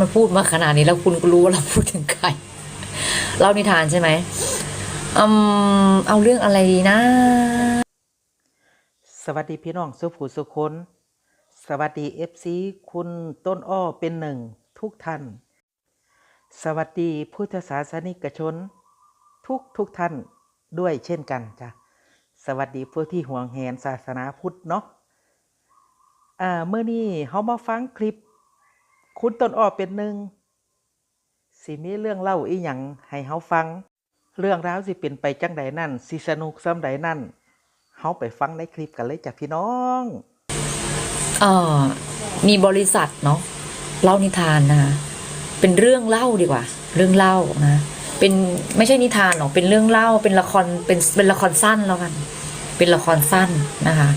มันพูดมาขนาดนี้แล้วคุณก็รู้ว่าเราพูดถึงใครเล่านิทานใช่ไหมอืมเอาเรื่องอะไรดีนะ สวัสดีพี่น้องสุผู้สุคนสวัสดีเอฟซีคุณต้นอ้อเป็นหนึ่งทุกท่าน สวัสดีพุทธศาสนิกชน ทุกทุกท่านด้วยเช่นกันจ้ะสวัสดีผู้ที่ห่วงแหนศาสนาพุทธเนาะอ่าเมื่อนี้เฮามาฟังคลิป คุณต้นอ้อเป็นหนึ่งสิมีเรื่องเล่าอีหยังให้เฮาฟัง เรื่องราวสิเป็นไปจังใดนั่นสิสนุกซ้ำใดนั่นเฮาไปฟังในคลิปกันเลยจ้ะพี่น้องเอ่อมีบริษัทเนาะเล่านิทานนะคะเป็นเรื่องเล่าดีกว่า เรื่องเล่านะเป็นไม่ใช่นิทานหรอกเป็นเรื่องเล่าเป็นละครเป็นเป็นละครสั้นแล้วกัน เป็นละครสั้นนะคะ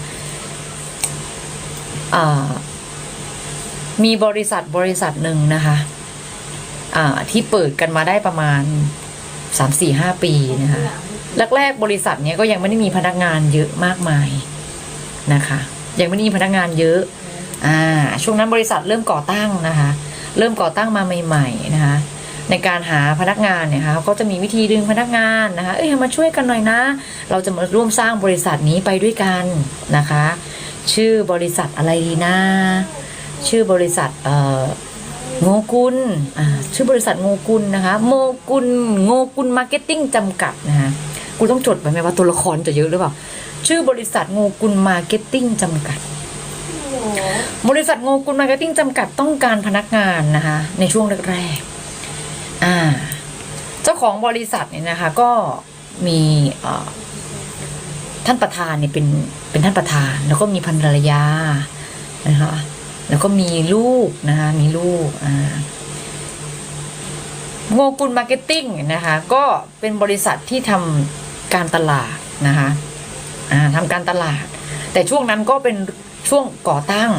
อ่า มีบริษัทบริษัทหนึ่งนะคะอ่าที่เปิดกันมาได้ประมาณสามสี่ห้าปีนะคะแรกๆบริษัทเนี้ยก็ยังไม่ได้มีพนักงานเยอะมากมายนะคะ ยังไม่ได้มีพนักงานเยอะอ่าช่วงนั้นบริษัทเริ่มก่อตั้งนะคะ เริ่มก่อตั้งมาใหม่ๆนะคะในการหาพนักงานเนี่ยค่ะเขาก็จะมีวิธีดึงพนักงานนะคะ เอ้ยมาช่วยกันหน่อยนะ เราจะมาร่วมสร้างบริษัทนี้ไปด้วยกันนะคะ ชื่อบริษัทอะไรดีนะ ชื่อบริษัทเอ่อโงกุลอ่าชื่อบริษัทโงกุลนะคะโมกุลโงกุลมาร์เก็ตติ้งจำกัดนะคะกูต้องจดไปไหมว่าตัวละครจะเยอะหรือเปล่า ชื่อบริษัทโงกุลมาร์เก็ตติ้งจำกัด บริษัทโงกุลมาร์เก็ตติ้งจำกัดต้องการพนักงานนะคะในช่วงแรกๆอ่าเจ้าของบริษัทเนี่ยนะคะก็มีท่านประธานเนี่ยเป็นเป็นท่านประธาน แล้วก็มีภรรยานะคะ แล้วก็มีลูกนะคะมีลูกอ่าโงกุลมาร์เก็ตติ้งนะคะก็เป็นบริษัทที่ทำการตลาดนะคะอ่าทำการตลาด แต่ช่วงนั้นก็เป็นช่วงก่อตั้ง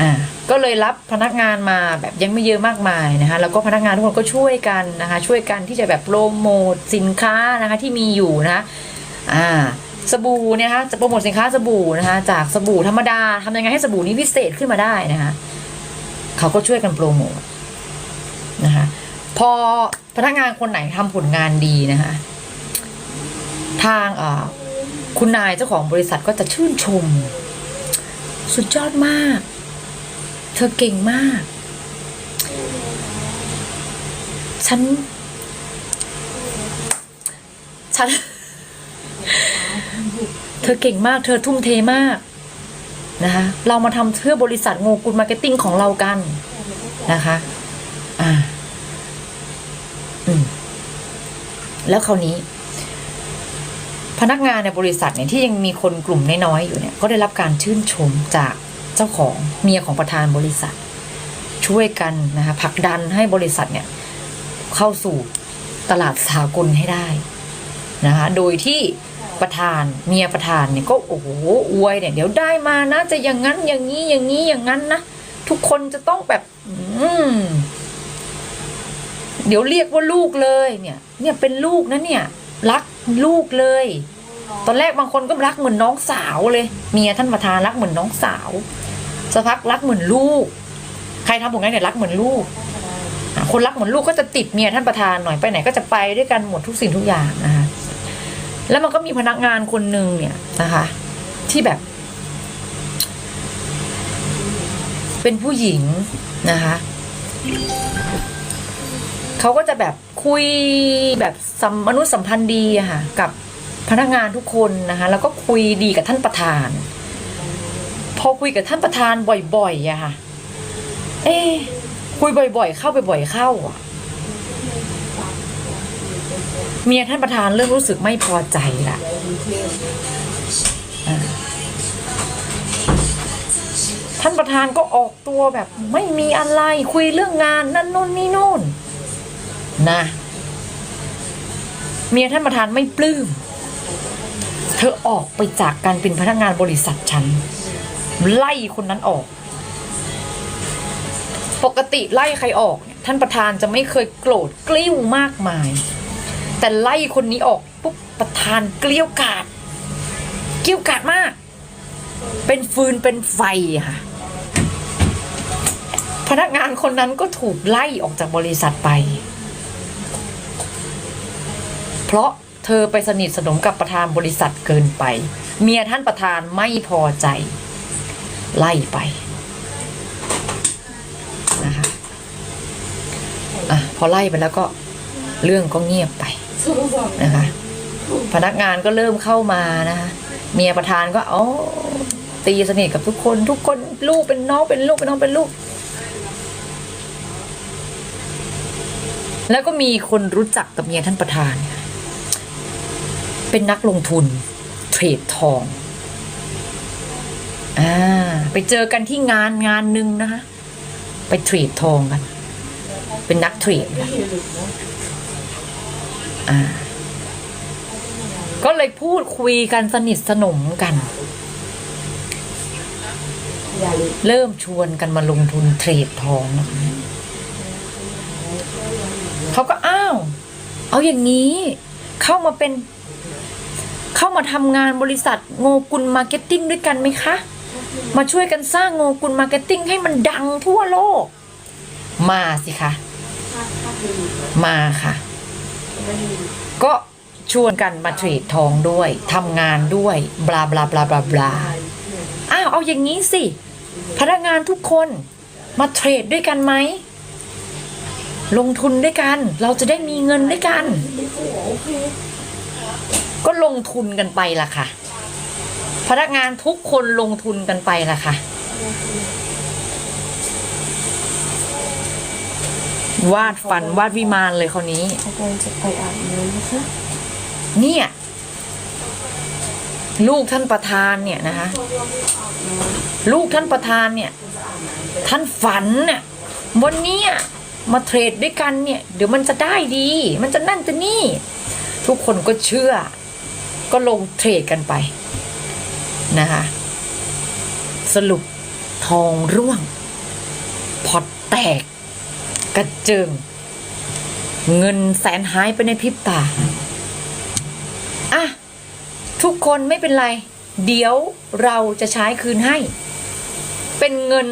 อ่าก็เลยรับพนักงานมาแบบยังไม่เยอะมากมายนะคะแล้วก็พนักงานทุกคนก็ช่วยกันนะคะช่วยกันที่จะแบบโปรโมทสินค้านะคะที่มีอยู่นะคะอ่า สบู่เนี่ยคะจะโปรโมทสินค้าสบู่นะคะจากสบู่ธรรมดาทำยังไงให้สบู่นี้พิเศษขึ้นมาได้นะคะเขาก็ช่วยกันโปรโมทนะคะพอพนักงานคนไหนทำผลงานดีนะคะทางเอ่อคุณนายเจ้าของบริษัทก็จะชื่นชม สุดยอดมาก เธอเก่งมาก ฉัน ฉัน เธอเก่งมาก เธอทุ่มเทมากนะคะเรามาทำเพื่อบริษัทโงกุลมาร์เก็ตติ้งของเรากันนะคะอ่าอืมแล้วคราวนี้ พนักงานในบริษัทเนี่ยที่ยังมีคนกลุ่มน้อยๆอยู่เนี่ย ก็ได้รับการชื่นชมจากเจ้าของเมียของประธานบริษัท ช่วยกันนะคะผลักดันให้บริษัทเนี่ย เข้าสู่ตลาดสากลให้ได้นะคะโดยที่ ประธานเมียประธานเนี่ยก็โอ้โหอวยเนี่ยเดี๋ยวได้มานะจะอย่างนั้นอย่างนี้อย่างนี้อย่างนั้นนะทุกคนจะต้องแบบ อืมเดี๋ยวเรียกว่าลูกเลยเนี่ย เนี่ยเป็นลูกนะเนี่ย รักลูกเลย ตอนแรกบางคนก็รักเหมือนน้องสาวเลย เมียท่านประธานรักเหมือนน้องสาวสักพักรักเหมือนลูก ใครทำผลงานเนี่ยรักเหมือนลูก คนรักเหมือนลูกก็จะติดเมียท่านประธานหน่อยไปไหนก็จะไปด้วยกันหมดทุกสิ่งทุกอย่างนะคะ แล้วมันก็มีพนักงานคนหนึ่งเนี่ยนะคะ ที่แบบ เป็นผู้หญิงนะคะเขาก็จะแบบคุยแบบสัมมนุษยสัมพันธ์ดีอะค่ะ กับพนักงานทุกคนนะคะ แล้วก็คุยดีกับท่านประธาน พอคุยกับท่านประธานบ่อยๆอะค่ะ เอ๊ะคุยบ่อย ๆ เข้าไปบ่อยเข้าอะ เมียท่านประธานเริ่มรู้สึกไม่พอใจละอ่าท่านประธานก็ออกตัวแบบไม่มีอะไรคุยเรื่องงานนั่นนู่นนี่นู่นนะเมียท่านประธานไม่ปลื้ม เธอออกไปจากการเป็นพนักงานบริษัทฉัน ไล่คนนั้นออก ปกติไล่ใครออกเนี่ยท่านประธานจะไม่เคยโกรธกลิ้วมากมาย แต่ไล่คนนี้ออกปุ๊บประธานเกลี้ยวกาด เกลี้ยวกาดมาก เป็นฟืนเป็นไฟค่ะ พนักงานคนนั้นก็ถูกไล่ออกจากบริษัทไป เพราะเธอไปสนิทสนมกับประธานบริษัทเกินไป เมียท่านประธานไม่พอใจ ไล่ไปนะคะอะพอไล่ไปแล้วก็เรื่องก็เงียบไป นะคะ พนักงานก็เริ่มเข้ามานะคะเมียประธานก็อ๋อตีสนิทกับทุกคน ทุกคนลูกเป็นน้องเป็นลูกเป็นน้องเป็นลูก แล้วก็มีคนรู้จักกับเมียท่านประธาน เป็นนักลงทุน เทรดทองอ่าไปเจอกันที่งานงานหนึ่งนะคะ ไปเทรดทองกัน เป็นนักเทรดกัน อ่าก็เลยพูดคุยกันสนิทสนมกัน เริ่มชวนกันมาลงทุนเทรดทองนะคะเขาก็อ้าว เอาอย่างนี้เข้ามาเป็น เข้ามาทำงานบริษัทโงกุลมาร์เก็ตติ้งด้วยกันไหมคะ มาช่วยกันสร้างโงกุลมาร์เก็ตติ้งให้มันดังทั่วโลก มาสิคะ มาค่ะ ก็ชวนกันมาเทรดทองด้วยทำงานด้วยบลาบลาบลาบลาบลาอ้าวเอาอย่างนี้สิ พนักงานทุกคนมาเทรดด้วยกันไหม ลงทุนด้วยกัน เราจะได้มีเงินด้วยกัน ก็ลงทุนกันไปล่ะค่ะ พนักงานทุกคนลงทุนกันไปล่ะค่ะ วาดฝันวาดวิมานเลยคนนี้เขากำลังจะไปอาบน้ำนะคะเนี่ย ลูกท่านประธานเนี่ยนะคะ ลูกท่านประธานเนี่ย ท่านฝันเนี่ยวันเนี้ยมาเทรดด้วยกันเนี่ย เดี๋ยวมันจะได้ดี มันจะนั่นจะนี่ ทุกคนก็เชื่อ ก็ลงเทรดกันไปนะคะสรุปทองร่วงพอตแตก กระเจิง เงินแสนหายไปในพริบตาอะทุกคนไม่เป็นไร เดี๋ยวเราจะใช้คืนให้ เป็นเงิน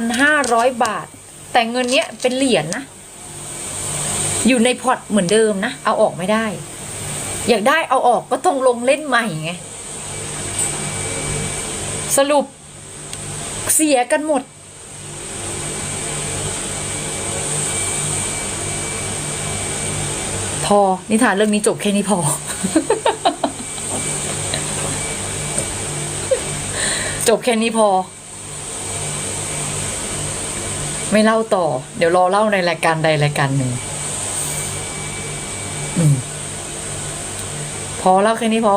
3,500 บาท แต่เงินเนี้ยเป็นเหรียญนะอยู่ในพอร์ตเหมือนเดิมนะ เอาออกไม่ได้ อยากได้เอาออกก็ต้องลงเล่นใหม่ไง สรุปเสียกันหมด พอ นิทานเรื่องนี้จบแค่นี้พอ จบแค่นี้พอ ไม่เล่าต่อ เดี๋ยวรอเล่าในรายการใดรายการหนึ่งอืมพอเล่าแค่นี้พอ